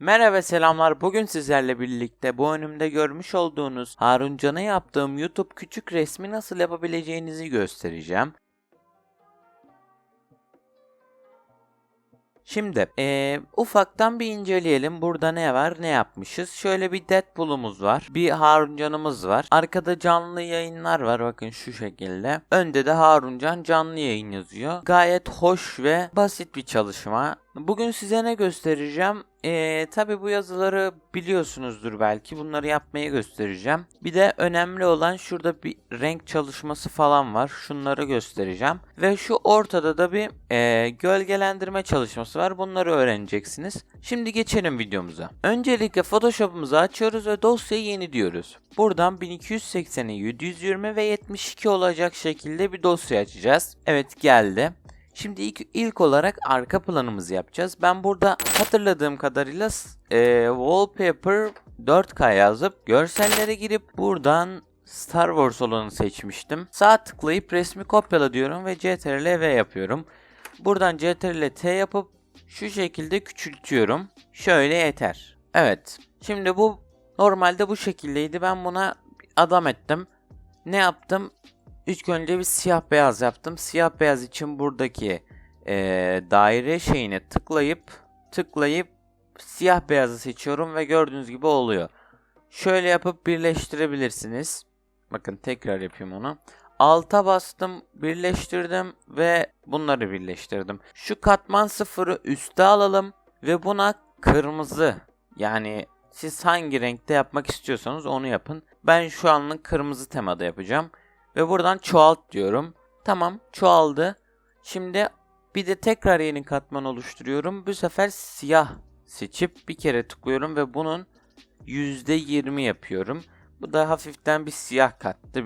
Merhaba selamlar. Bugün sizlerle birlikte bu önümde görmüş olduğunuz Haruncan'a yaptığım YouTube küçük resmi nasıl yapabileceğinizi göstereceğim. Şimdi eee, ufaktan bir inceleyelim. Burada ne var ne yapmışız. Şöyle bir Deadpool'umuz var. Bir Haruncan'ımız var. Arkada canlı yayınlar var bakın şu şekilde. Önde de Haruncan canlı yayın yazıyor. Gayet hoş ve basit bir çalışma. Bugün size ne göstereceğim? Ee, tabi bu yazıları biliyorsunuzdur belki. Bunları yapmaya göstereceğim. Bir de önemli olan şurada bir renk çalışması falan var. Şunları göstereceğim. Ve şu ortada da bir ee, gölgelendirme çalışması var. Bunları öğreneceksiniz. Şimdi geçelim videomuza. Öncelikle Photoshop'umuzu açıyoruz ve dosyayı yeni diyoruz. Buradan 1280'e 720 ve 72 olacak şekilde bir dosya açacağız. Evet geldi. Şimdi ilk, ilk olarak arka planımızı yapacağız. Ben burada hatırladığım kadarıyla e, wallpaper 4K yazıp görsellere girip buradan Star Wars olanı seçmiştim. Sağ tıklayıp resmi kopyala diyorum ve CTRL V yapıyorum. Buradan CTRL T yapıp şu şekilde küçültüyorum. Şöyle yeter. Evet. Şimdi bu normalde bu şekildeydi. Ben buna adam ettim. Ne yaptım? İlk önce bir siyah beyaz yaptım. Siyah beyaz için buradaki eee, daire şeyine tıklayıp tıklayıp siyah beyazı seçiyorum ve gördüğünüz gibi oluyor. Şöyle yapıp birleştirebilirsiniz. Bakın tekrar yapayım onu. Alta bastım, birleştirdim ve bunları birleştirdim. Şu katman sıfırı üste alalım ve buna kırmızı yani siz hangi renkte yapmak istiyorsanız onu yapın. Ben şu anlık kırmızı temada yapacağım. Ve buradan çoğalt diyorum. Tamam çoğaldı. Şimdi bir de tekrar yeni katman oluşturuyorum. Bu sefer siyah seçip bir kere tıklıyorum ve bunun %20 yapıyorum. Bu da hafiften bir siyah kattı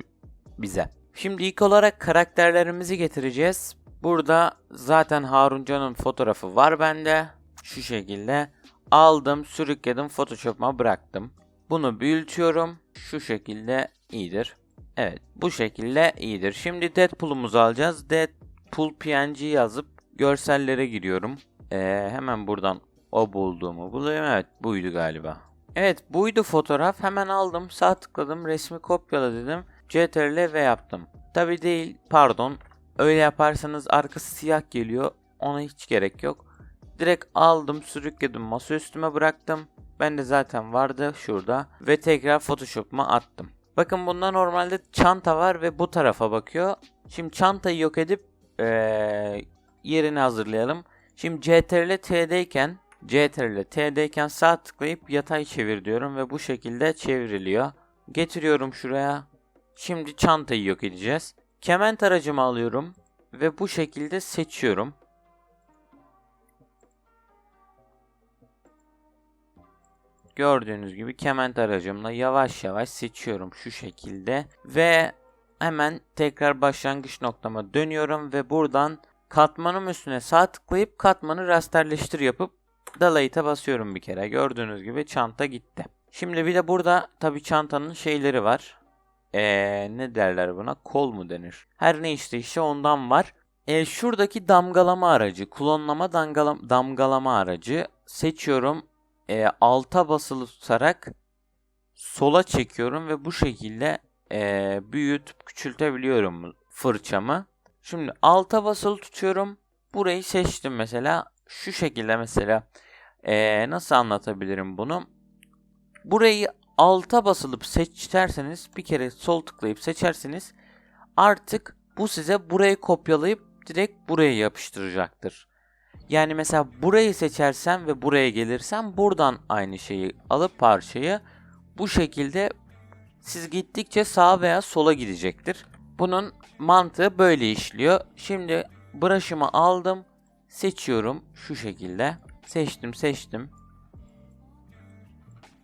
bize. Şimdi ilk olarak karakterlerimizi getireceğiz. Burada zaten Haruncan'ın fotoğrafı var bende. Şu şekilde aldım, sürükledim, Photoshop'uma bıraktım. Bunu büyütüyorum. Şu şekilde iyidir. Evet bu şekilde iyidir. Şimdi Deadpool'umuzu alacağız. Deadpool PNG yazıp görsellere giriyorum. Ee, hemen buradan o bulduğumu buluyorum. Evet buydu galiba. Evet buydu fotoğraf. Hemen aldım sağ tıkladım resmi kopyala dedim. CTRL V yaptım. Tabi değil pardon. Öyle yaparsanız arkası siyah geliyor. Ona hiç gerek yok. Direkt aldım sürükledim masa üstüme bıraktım. Ben de zaten vardı şurada. Ve tekrar Photoshop'uma attım. Bakın bunda normalde çanta var ve bu tarafa bakıyor. Şimdi çantayı yok edip ee, yerini hazırlayalım. Şimdi CTRL T'deyken CTRL T'deyken sağ tıklayıp yatay çevir diyorum ve bu şekilde çevriliyor. Getiriyorum şuraya. Şimdi çantayı yok edeceğiz. Kement aracımı alıyorum ve bu şekilde seçiyorum. Gördüğünüz gibi kement aracımla yavaş yavaş seçiyorum şu şekilde ve hemen tekrar başlangıç noktama dönüyorum ve buradan katmanım üstüne sağ tıklayıp katmanı rasterleştir yapıp Delayet'e basıyorum bir kere. Gördüğünüz gibi çanta gitti. Şimdi bir de burada tabi çantanın şeyleri var. Ee, ne derler buna? Kol mu denir? Her ne işte işte ondan var. Ee, şuradaki damgalama aracı, klonlama damgalama aracı seçiyorum e, alta basılı tutarak sola çekiyorum ve bu şekilde e, büyütüp küçültebiliyorum fırçamı. Şimdi alta basılı tutuyorum. Burayı seçtim mesela. Şu şekilde mesela e, nasıl anlatabilirim bunu? Burayı alta basılıp seç derseniz bir kere sol tıklayıp seçerseniz artık bu size burayı kopyalayıp direkt buraya yapıştıracaktır. Yani mesela burayı seçersem ve buraya gelirsem buradan aynı şeyi alıp parçayı bu şekilde siz gittikçe sağa veya sola gidecektir. Bunun mantığı böyle işliyor. Şimdi brush'ımı aldım. Seçiyorum şu şekilde. Seçtim seçtim.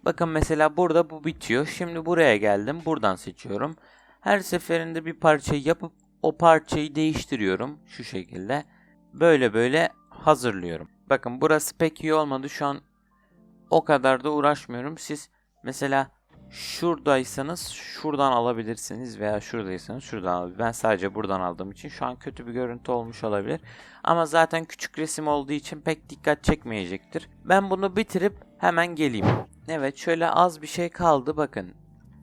Bakın mesela burada bu bitiyor. Şimdi buraya geldim. Buradan seçiyorum. Her seferinde bir parçayı yapıp o parçayı değiştiriyorum. Şu şekilde. Böyle böyle hazırlıyorum. Bakın burası pek iyi olmadı. Şu an o kadar da uğraşmıyorum. Siz mesela şuradaysanız şuradan alabilirsiniz veya şuradaysanız şuradan alabilirsiniz. Ben sadece buradan aldığım için şu an kötü bir görüntü olmuş olabilir. Ama zaten küçük resim olduğu için pek dikkat çekmeyecektir. Ben bunu bitirip hemen geleyim. Evet şöyle az bir şey kaldı bakın.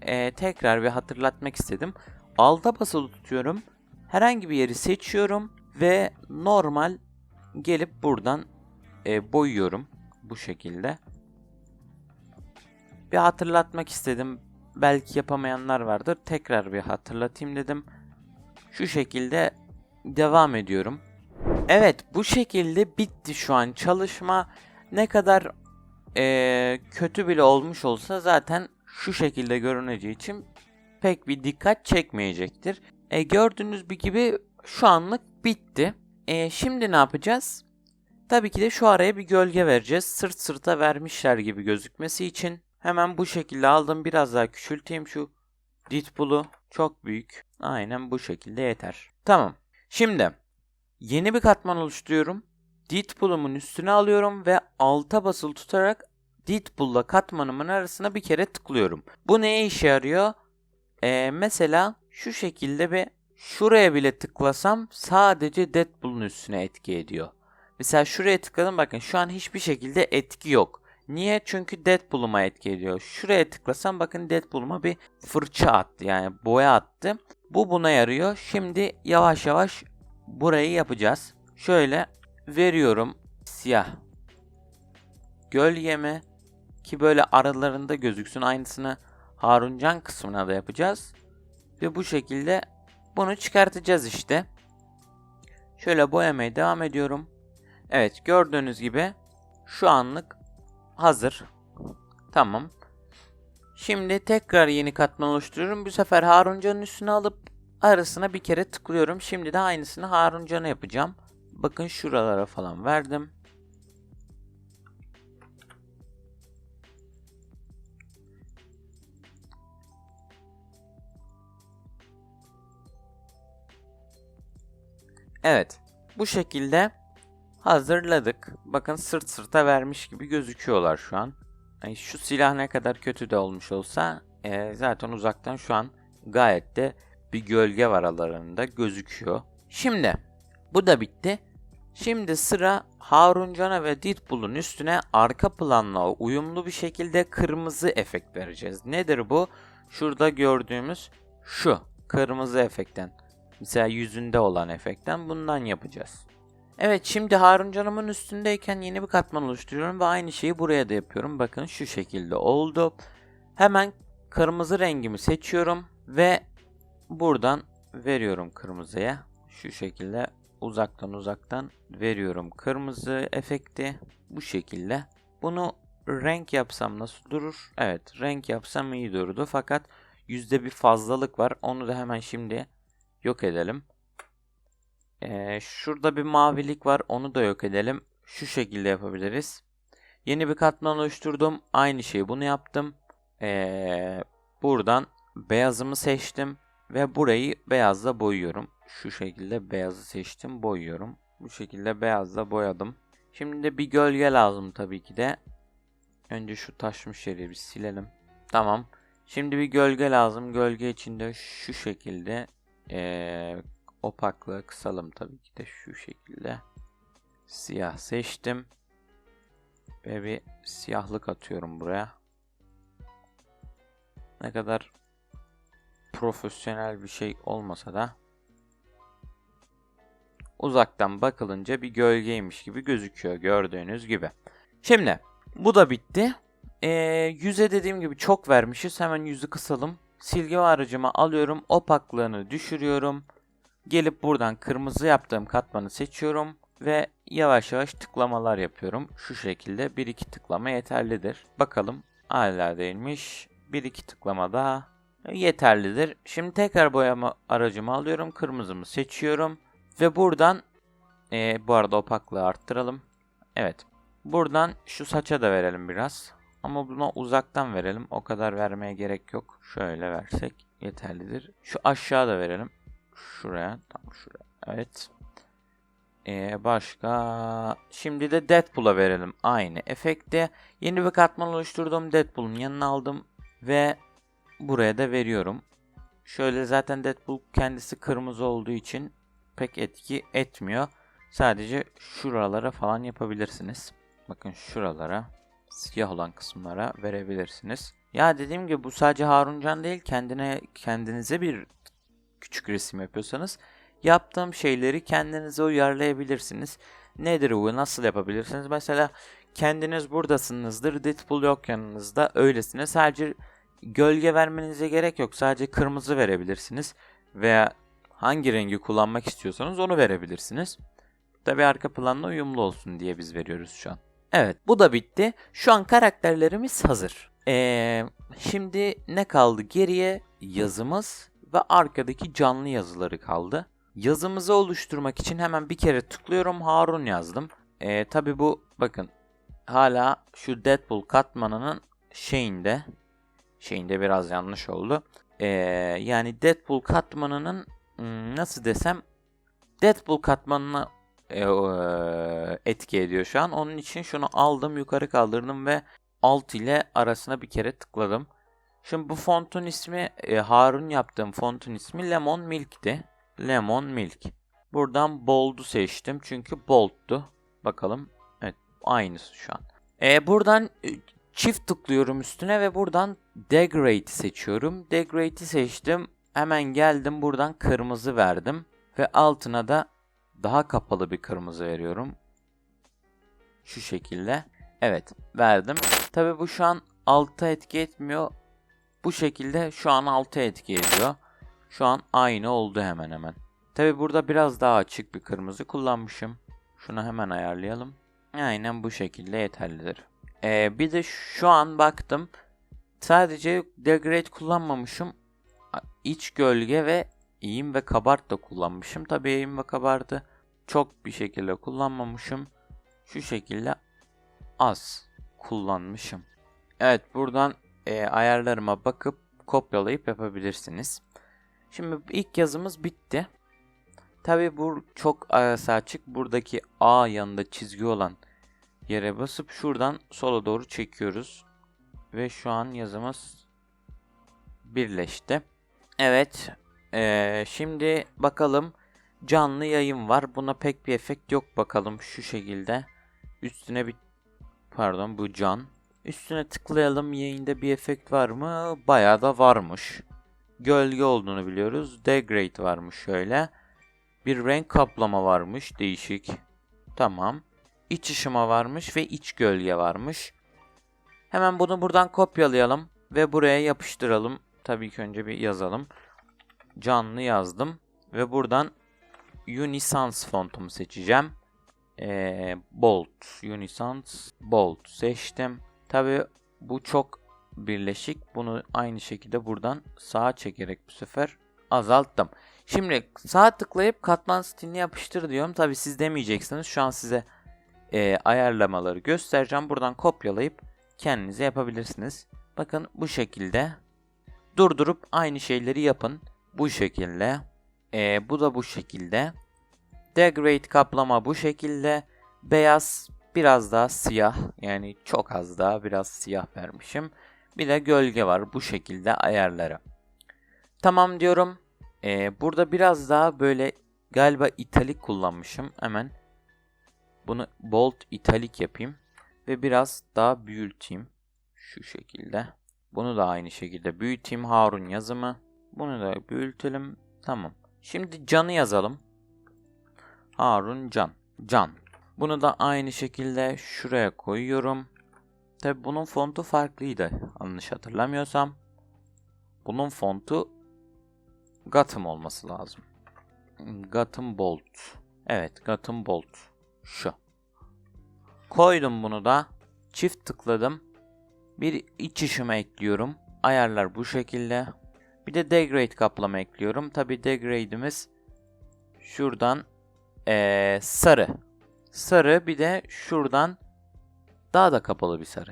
Ee, tekrar bir hatırlatmak istedim. Alta basılı tutuyorum. Herhangi bir yeri seçiyorum ve normal gelip buradan e, boyuyorum bu şekilde. Bir hatırlatmak istedim. Belki yapamayanlar vardır. Tekrar bir hatırlatayım dedim. Şu şekilde devam ediyorum. Evet bu şekilde bitti şu an çalışma. Ne kadar eee, kötü bile olmuş olsa zaten şu şekilde görüneceği için pek bir dikkat çekmeyecektir. E, gördüğünüz gibi şu anlık bitti. E, şimdi ne yapacağız? Tabii ki de şu araya bir gölge vereceğiz. Sırt sırta vermişler gibi gözükmesi için. Hemen bu şekilde aldım. Biraz daha küçülteyim şu Deadpool'u. Çok büyük. Aynen bu şekilde yeter. Tamam. Şimdi yeni bir katman oluşturuyorum. Deadpool'umun üstüne alıyorum ve alta basılı tutarak Deadpool'la katmanımın arasına bir kere tıklıyorum. Bu neye işe yarıyor? Ee, mesela şu şekilde bir şuraya bile tıklasam sadece Deadpool'un üstüne etki ediyor. Mesela şuraya tıkladım bakın şu an hiçbir şekilde etki yok. Niye? Çünkü Deadpool'uma etki ediyor. Şuraya tıklasam bakın Deadpool'uma bir fırça attı yani boya attı. Bu buna yarıyor. Şimdi yavaş yavaş burayı yapacağız. Şöyle veriyorum siyah gölgemi ki böyle aralarında gözüksün. Aynısını Haruncan kısmına da yapacağız. Ve bu şekilde bunu çıkartacağız işte. Şöyle boyamaya devam ediyorum. Evet gördüğünüz gibi şu anlık hazır. Tamam. Şimdi tekrar yeni katman oluşturuyorum. Bu sefer Haruncan'ın üstüne alıp arasına bir kere tıklıyorum. Şimdi de aynısını Haruncan'a yapacağım. Bakın şuralara falan verdim. Evet. Bu şekilde hazırladık. Bakın sırt sırta vermiş gibi gözüküyorlar şu an. Yani şu silah ne kadar kötü de olmuş olsa e, zaten uzaktan şu an gayet de bir gölge var aralarında gözüküyor. Şimdi bu da bitti. Şimdi sıra Haruncan'a ve Deadpool'un üstüne arka planla uyumlu bir şekilde kırmızı efekt vereceğiz. Nedir bu? Şurada gördüğümüz şu kırmızı efekten. Mesela yüzünde olan efekten bundan yapacağız. Evet şimdi Harun Canım'ın üstündeyken yeni bir katman oluşturuyorum ve aynı şeyi buraya da yapıyorum. Bakın şu şekilde oldu. Hemen kırmızı rengimi seçiyorum ve buradan veriyorum kırmızıya. Şu şekilde uzaktan uzaktan veriyorum kırmızı efekti. Bu şekilde. Bunu renk yapsam nasıl durur? Evet renk yapsam iyi durdu fakat yüzde bir fazlalık var. Onu da hemen şimdi yok edelim. Ee, şurada bir mavilik var. Onu da yok edelim. Şu şekilde yapabiliriz. Yeni bir katman oluşturdum. Aynı şeyi bunu yaptım. Ee, buradan beyazımı seçtim. Ve burayı beyazla boyuyorum. Şu şekilde beyazı seçtim. Boyuyorum. Bu şekilde beyazla boyadım. Şimdi de bir gölge lazım tabii ki de. Önce şu taşmış yeri bir silelim. Tamam. Şimdi bir gölge lazım. Gölge içinde şu şekilde ee, opaklığı kısalım tabii ki de şu şekilde. Siyah seçtim. Ve bir siyahlık atıyorum buraya. Ne kadar profesyonel bir şey olmasa da uzaktan bakılınca bir gölgeymiş gibi gözüküyor gördüğünüz gibi. Şimdi bu da bitti. Ee, yüze dediğim gibi çok vermişiz. Hemen yüzü kısalım. Silgi aracıma alıyorum. Opaklığını düşürüyorum. Gelip buradan kırmızı yaptığım katmanı seçiyorum. Ve yavaş yavaş tıklamalar yapıyorum. Şu şekilde 1-2 tıklama yeterlidir. Bakalım hala değilmiş. 1-2 tıklama daha yeterlidir. Şimdi tekrar boyama aracımı alıyorum. Kırmızımı seçiyorum. Ve buradan e, bu arada opaklığı arttıralım. Evet. Buradan şu saça da verelim biraz. Ama buna uzaktan verelim. O kadar vermeye gerek yok. Şöyle versek yeterlidir. Şu aşağı da verelim. Şuraya. Tam şuraya. Evet. Ee, başka. Şimdi de Deadpool'a verelim. Aynı efekte. Yeni bir katman oluşturdum. Deadpool'un yanına aldım. Ve buraya da veriyorum. Şöyle zaten Deadpool kendisi kırmızı olduğu için pek etki etmiyor. Sadece şuralara falan yapabilirsiniz. Bakın şuralara siyah olan kısımlara verebilirsiniz. Ya dediğim gibi bu sadece Haruncan değil kendine kendinize bir küçük resim yapıyorsanız yaptığım şeyleri kendinize uyarlayabilirsiniz. Nedir bu? Nasıl yapabilirsiniz? Mesela kendiniz buradasınızdır. Deadpool yok yanınızda. Öylesine sadece gölge vermenize gerek yok. Sadece kırmızı verebilirsiniz. Veya hangi rengi kullanmak istiyorsanız onu verebilirsiniz. Tabi arka planla uyumlu olsun diye biz veriyoruz şu an. Evet bu da bitti. Şu an karakterlerimiz hazır. Ee, şimdi ne kaldı? Geriye yazımız ve arkadaki canlı yazıları kaldı. Yazımızı oluşturmak için hemen bir kere tıklıyorum Harun yazdım. Ee, Tabi bu bakın hala şu Deadpool katmanının şeyinde şeyinde biraz yanlış oldu. Ee, yani Deadpool katmanının hmm, nasıl desem Deadpool katmanına e, e, etki ediyor şu an. Onun için şunu aldım yukarı kaldırdım ve alt ile arasına bir kere tıkladım. Şimdi bu fontun ismi e, Harun yaptığım fontun ismi Lemon Milk'ti. Lemon Milk. Buradan Bold'u seçtim çünkü bold'tu. Bakalım. Evet aynısı şu an. E, buradan çift tıklıyorum üstüne ve buradan Degrade'i seçiyorum. Degrade'i seçtim. Hemen geldim buradan kırmızı verdim. Ve altına da daha kapalı bir kırmızı veriyorum. Şu şekilde. Evet verdim. Tabi bu şu an alta etki etmiyor. Bu şekilde şu an alta etki ediyor. Şu an aynı oldu hemen hemen. Tabi burada biraz daha açık bir kırmızı kullanmışım. Şunu hemen ayarlayalım. Aynen bu şekilde yeterlidir. Ee, bir de şu an baktım. Sadece degrade kullanmamışım. İç gölge ve eğim ve kabart da kullanmışım. Tabi eğim ve kabartı çok bir şekilde kullanmamışım. Şu şekilde az kullanmışım. Evet buradan e, ayarlarıma bakıp kopyalayıp yapabilirsiniz. Şimdi ilk yazımız bitti. Tabi bu çok arası açık. Buradaki A yanında çizgi olan yere basıp şuradan sola doğru çekiyoruz. Ve şu an yazımız birleşti. Evet. Ee, şimdi bakalım canlı yayın var. Buna pek bir efekt yok bakalım şu şekilde. Üstüne bir pardon bu can. Üstüne tıklayalım yayında bir efekt var mı? Bayağı da varmış. Gölge olduğunu biliyoruz. Degrade varmış şöyle. Bir renk kaplama varmış değişik. Tamam. İç ışıma varmış ve iç gölge varmış. Hemen bunu buradan kopyalayalım ve buraya yapıştıralım. Tabii ki önce bir yazalım. Canlı yazdım ve buradan Unisans fontumu seçeceğim. Ee, Bold, Unisans, Bold seçtim. Tabi bu çok birleşik. Bunu aynı şekilde buradan sağa çekerek bu sefer azalttım. Şimdi sağ tıklayıp katman stilini yapıştır diyorum. Tabi siz demeyeceksiniz. Şu an size e, ayarlamaları göstereceğim. Buradan kopyalayıp kendinize yapabilirsiniz. Bakın bu şekilde durdurup aynı şeyleri yapın. Bu şekilde. E, bu da bu şekilde. Degrade kaplama bu şekilde. Beyaz biraz daha siyah. Yani çok az daha biraz siyah vermişim. Bir de gölge var bu şekilde ayarları. Tamam diyorum. Ee, burada biraz daha böyle galiba italik kullanmışım. Hemen bunu bold italik yapayım. Ve biraz daha büyüteyim. Şu şekilde. Bunu da aynı şekilde büyüteyim. Harun yazımı. Bunu da büyütelim. Tamam. Şimdi canı yazalım. Harun Can. Can. Bunu da aynı şekilde şuraya koyuyorum. Tabi bunun fontu farklıydı. Yanlış hatırlamıyorsam. Bunun fontu Gotham olması lazım. Gotham Bolt. Evet Gotham Bolt. Şu. Koydum bunu da. Çift tıkladım. Bir iç ışıma ekliyorum. Ayarlar bu şekilde. Bir de degrade kaplama ekliyorum. Tabi degrade'imiz şuradan ee, sarı. Sarı bir de şuradan daha da kapalı bir sarı.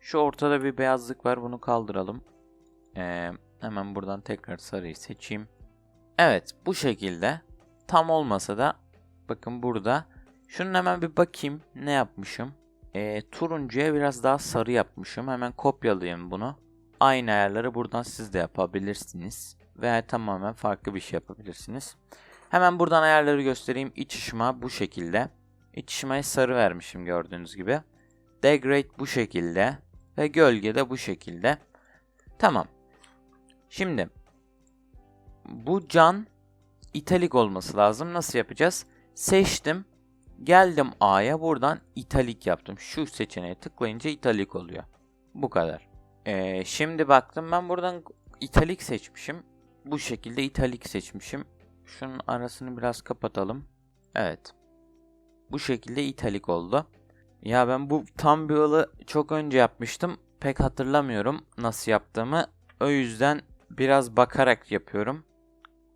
Şu ortada bir beyazlık var. Bunu kaldıralım. Ee, hemen buradan tekrar sarıyı seçeyim. Evet bu şekilde. Tam olmasa da bakın burada. Şunun hemen bir bakayım ne yapmışım. Ee, turuncuya biraz daha sarı yapmışım. Hemen kopyalayayım bunu. Aynı ayarları buradan siz de yapabilirsiniz. Veya tamamen farklı bir şey yapabilirsiniz. Hemen buradan ayarları göstereyim. İç ışıma bu şekilde. İç ışımaya sarı vermişim gördüğünüz gibi. Degrade bu şekilde. Ve gölge de bu şekilde. Tamam. Şimdi bu can italik olması lazım. Nasıl yapacağız? Seçtim. Geldim A'ya buradan italik yaptım. Şu seçeneğe tıklayınca italik oluyor. Bu kadar. Ee, şimdi baktım ben buradan italik seçmişim. Bu şekilde italik seçmişim. Şunun arasını biraz kapatalım. Evet. Bu şekilde italik oldu. Ya ben bu tam bir yolu çok önce yapmıştım. Pek hatırlamıyorum nasıl yaptığımı. O yüzden biraz bakarak yapıyorum.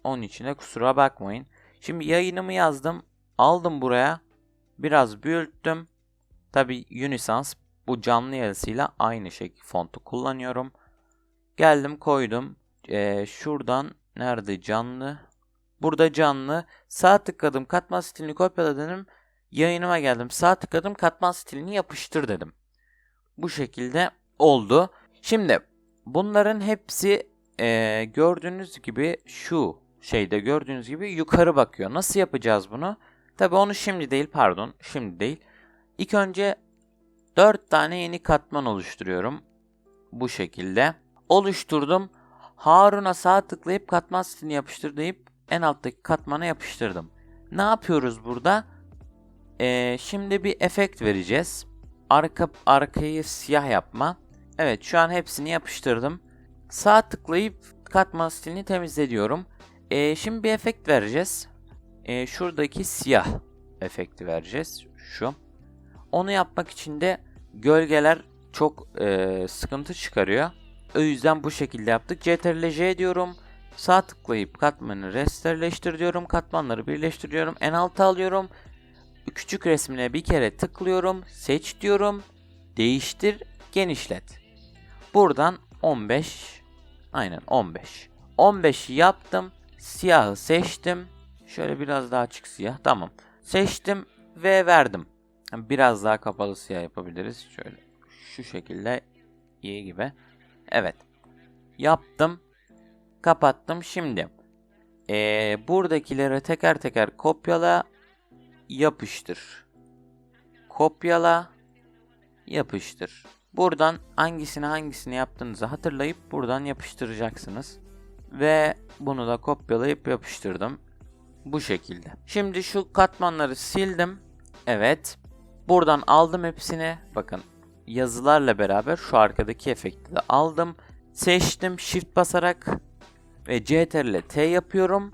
Onun için de kusura bakmayın. Şimdi yayınımı yazdım. Aldım buraya. Biraz büyüttüm. Tabi Unisans bu canlı yazısıyla aynı şekilde fontu kullanıyorum. Geldim koydum. Ee, şuradan nerede canlı? Burada canlı. Sağ tıkladım katman stilini kopyala dedim. Yayınıma geldim. Sağ tıkladım katman stilini yapıştır dedim. Bu şekilde oldu. Şimdi bunların hepsi ee, gördüğünüz gibi şu şeyde gördüğünüz gibi yukarı bakıyor. Nasıl yapacağız bunu? Tabi onu şimdi değil pardon şimdi değil. İlk önce 4 tane yeni katman oluşturuyorum. Bu şekilde. Oluşturdum. Harun'a sağ tıklayıp katman stilini yapıştır deyip en alttaki katmana yapıştırdım. Ne yapıyoruz burada? Ee, şimdi bir efekt vereceğiz. Arka arkayı siyah yapma. Evet şu an hepsini yapıştırdım. Sağ tıklayıp katman stilini temizle diyorum. Ee, şimdi bir efekt vereceğiz. Ee, şuradaki siyah efekti vereceğiz. Şu. Onu yapmak için de gölgeler çok e, sıkıntı çıkarıyor. O yüzden bu şekilde yaptık. Ctrl J diyorum. Sağ tıklayıp katmanı resterleştir diyorum. Katmanları birleştiriyorum. En alta alıyorum. Küçük resmine bir kere tıklıyorum. Seç diyorum. Değiştir. Genişlet. Buradan 15. Aynen 15. 15'i yaptım. Siyahı seçtim. Şöyle biraz daha açık siyah. Tamam. Seçtim ve verdim. Biraz daha kapalı siyah yapabiliriz. Şöyle şu şekilde iyi gibi. Evet. Yaptım. Kapattım. Şimdi ee, buradakileri teker teker kopyala yapıştır. Kopyala yapıştır. Buradan hangisini hangisini yaptığınızı hatırlayıp buradan yapıştıracaksınız. Ve bunu da kopyalayıp yapıştırdım. Bu şekilde. Şimdi şu katmanları sildim. Evet. Buradan aldım hepsini. Bakın yazılarla beraber şu arkadaki efekti de aldım. Seçtim shift basarak ve CTRL T yapıyorum.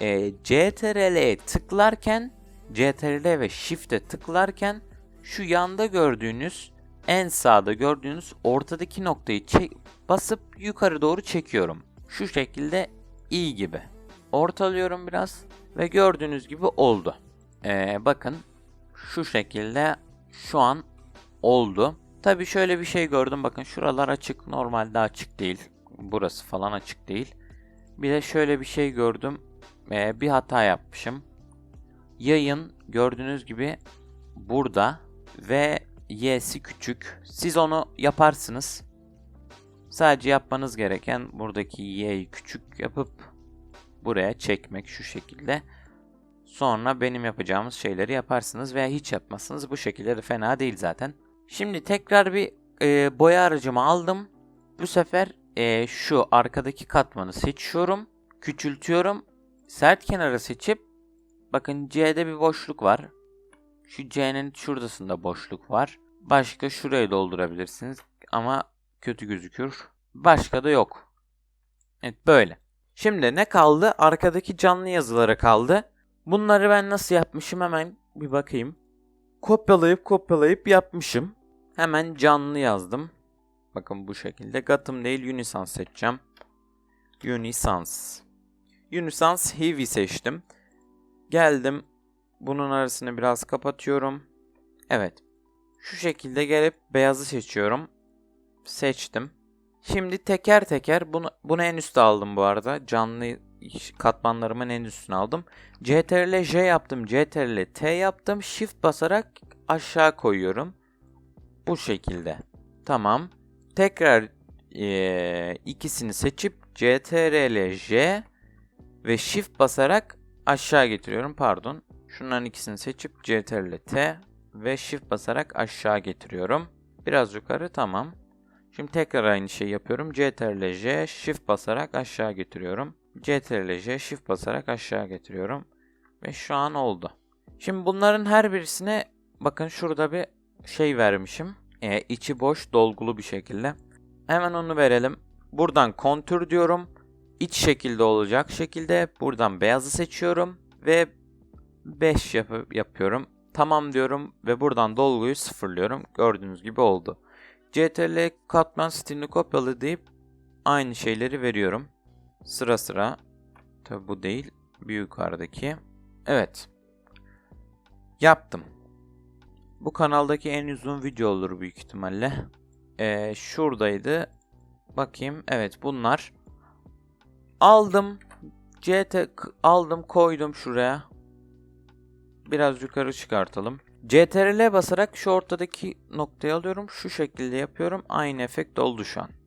E, CTRL'e tıklarken CTRL ve shift'e tıklarken şu yanda gördüğünüz en sağda gördüğünüz ortadaki noktayı basıp yukarı doğru çekiyorum. Şu şekilde iyi gibi. Ortalıyorum biraz ve gördüğünüz gibi oldu. Ee, bakın şu şekilde şu an oldu. Tabi şöyle bir şey gördüm bakın şuralar açık normalde açık değil. Burası falan açık değil. Bir de şöyle bir şey gördüm. Ee, bir hata yapmışım. Yayın gördüğünüz gibi burada ve y'si küçük. Siz onu yaparsınız. Sadece yapmanız gereken buradaki y'yi küçük yapıp buraya çekmek şu şekilde. Sonra benim yapacağımız şeyleri yaparsınız veya hiç yapmazsınız. Bu şekilde de fena değil zaten. Şimdi tekrar bir e, boya aracımı aldım. Bu sefer e, şu arkadaki katmanı seçiyorum. Küçültüyorum. Sert kenarı seçip bakın C'de bir boşluk var. Şu C'nin şuradasında boşluk var. Başka şurayı doldurabilirsiniz ama kötü gözükür. Başka da yok. Evet böyle. Şimdi ne kaldı? Arkadaki canlı yazılara kaldı. Bunları ben nasıl yapmışım hemen bir bakayım. Kopyalayıp kopyalayıp yapmışım. Hemen canlı yazdım. Bakın bu şekilde. Gotham değil Unisans seçeceğim. Unisans. Unisans Heavy seçtim. Geldim. Bunun arasını biraz kapatıyorum. Evet. Şu şekilde gelip beyazı seçiyorum. Seçtim. Şimdi teker teker bunu, bunu en üstte aldım bu arada. Canlı katmanlarımın en üstüne aldım. CTRL J yaptım. CTRL T yaptım. Shift basarak aşağı koyuyorum. Bu şekilde. Tamam. Tekrar e, ikisini seçip CTRL J ve Shift basarak aşağı getiriyorum. Pardon. Şunların ikisini seçip CTRL T ve Shift basarak aşağı getiriyorum. Biraz yukarı tamam. Şimdi tekrar aynı şeyi yapıyorum. CTRL J Shift basarak aşağı getiriyorum. CTRL J Shift basarak aşağı getiriyorum. Ve şu an oldu. Şimdi bunların her birisine bakın şurada bir şey vermişim. E, içi boş dolgulu bir şekilde. Hemen onu verelim. Buradan kontür diyorum. İç şekilde olacak şekilde buradan beyazı seçiyorum ve 5 yap- yapıyorum. Tamam diyorum ve buradan dolguyu sıfırlıyorum. Gördüğünüz gibi oldu. CTRL katman stilini kopyala deyip aynı şeyleri veriyorum. Sıra sıra. Tabi bu değil. Bir yukarıdaki. Evet. Yaptım. Bu kanaldaki en uzun video olur büyük ihtimalle. Ee, şuradaydı. Bakayım. Evet bunlar. Aldım. CT aldım koydum şuraya. Biraz yukarı çıkartalım. CTRL basarak şu ortadaki noktayı alıyorum. Şu şekilde yapıyorum. Aynı efekt oldu şu an.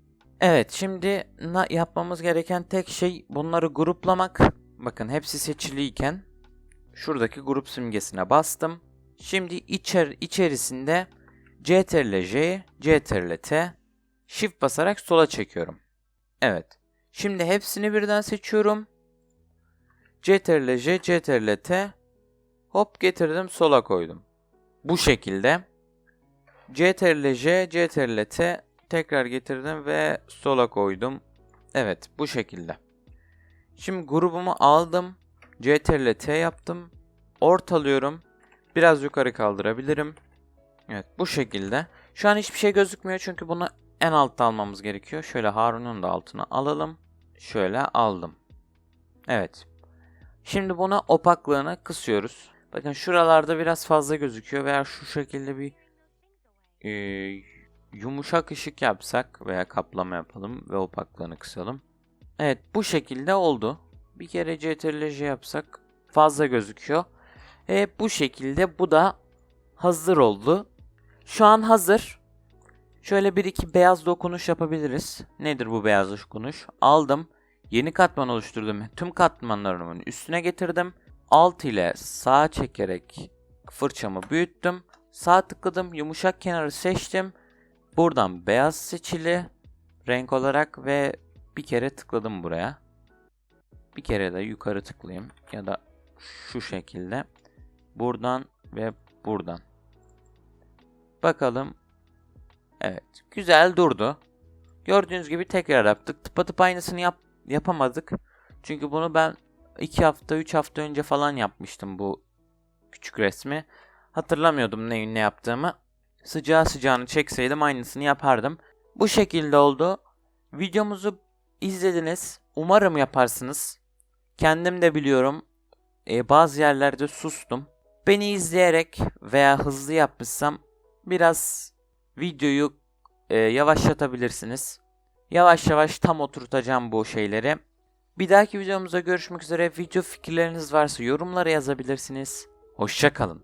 Evet şimdi yapmamız gereken tek şey bunları gruplamak. Bakın hepsi seçiliyken şuradaki grup simgesine bastım. Şimdi içer içerisinde CTRL J, CTRL T, Shift basarak sola çekiyorum. Evet. Şimdi hepsini birden seçiyorum. CTRL J, CTRL T, hop getirdim sola koydum. Bu şekilde CTRL J, CTRL T tekrar getirdim ve sola koydum. Evet bu şekilde. Şimdi grubumu aldım. CTRL T yaptım. Ortalıyorum. Biraz yukarı kaldırabilirim. Evet bu şekilde. Şu an hiçbir şey gözükmüyor çünkü bunu en altta almamız gerekiyor. Şöyle Harun'un da altına alalım. Şöyle aldım. Evet. Şimdi buna opaklığını kısıyoruz. Bakın şuralarda biraz fazla gözüküyor veya şu şekilde bir yumuşak ışık yapsak veya kaplama yapalım ve opaklığını kısalım. Evet bu şekilde oldu. Bir kere CTRL J yapsak fazla gözüküyor. E, bu şekilde bu da hazır oldu. Şu an hazır. Şöyle bir iki beyaz dokunuş yapabiliriz. Nedir bu beyaz dokunuş? Aldım. Yeni katman oluşturdum. Tüm katmanlarımın üstüne getirdim. Alt ile sağa çekerek fırçamı büyüttüm. Sağ tıkladım. Yumuşak kenarı seçtim. Buradan beyaz seçili renk olarak ve bir kere tıkladım buraya. Bir kere de yukarı tıklayayım ya da şu şekilde. Buradan ve buradan. Bakalım. Evet. Güzel durdu. Gördüğünüz gibi tekrar yaptık. Tıpatıp aynısını yap yapamadık. Çünkü bunu ben 2 hafta 3 hafta önce falan yapmıştım bu küçük resmi. Hatırlamıyordum ne, ne yaptığımı. Sıcağı sıcağını çekseydim aynısını yapardım. Bu şekilde oldu. Videomuzu izlediniz. Umarım yaparsınız. Kendim de biliyorum. e, bazı yerlerde sustum. Beni izleyerek veya hızlı yapmışsam biraz videoyu e, yavaşlatabilirsiniz. Yavaş yavaş tam oturtacağım bu şeyleri. Bir dahaki videomuzda görüşmek üzere. Video fikirleriniz varsa yorumlara yazabilirsiniz. Hoşçakalın.